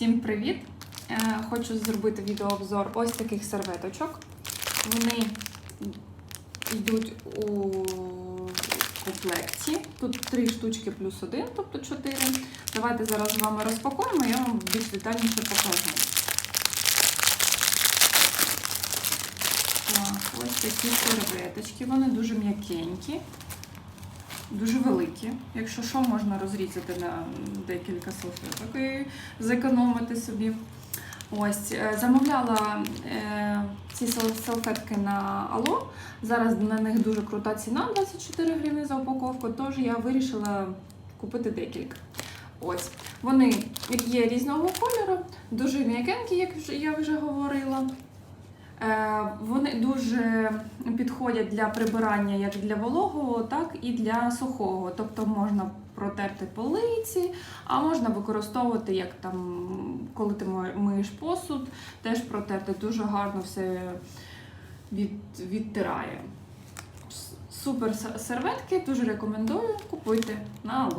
Всім привіт! Е, Хочу зробити відеообзор ось таких серветочок. Вони йдуть у комплекті. Тут три штучки плюс один, тобто чотири. Давайте зараз з вами розпакуємо, я вам більш детальніше покажу. Так, ось такі серветочки. Вони дуже м'якенькі, дуже великі. Якщо що, можна розрізати на декілька салфеток і зекономити собі. Ось, е, замовляла е, ці салфетки на Ало. Зараз на них дуже крута ціна 24 гривні за упаковку, тож я вирішила купити декілька. Ось. Вони є різного кольору, дуже м'якенькі, як я вже говорила. Вони дуже підходять для прибирання як для вологого, так і для сухого. Тобто можна протерти полиці, а можна використовувати як там, коли ти миєш посуд, теж протерти дуже гарно все від, відтирає. Супер серветки, дуже рекомендую. Купуйте на.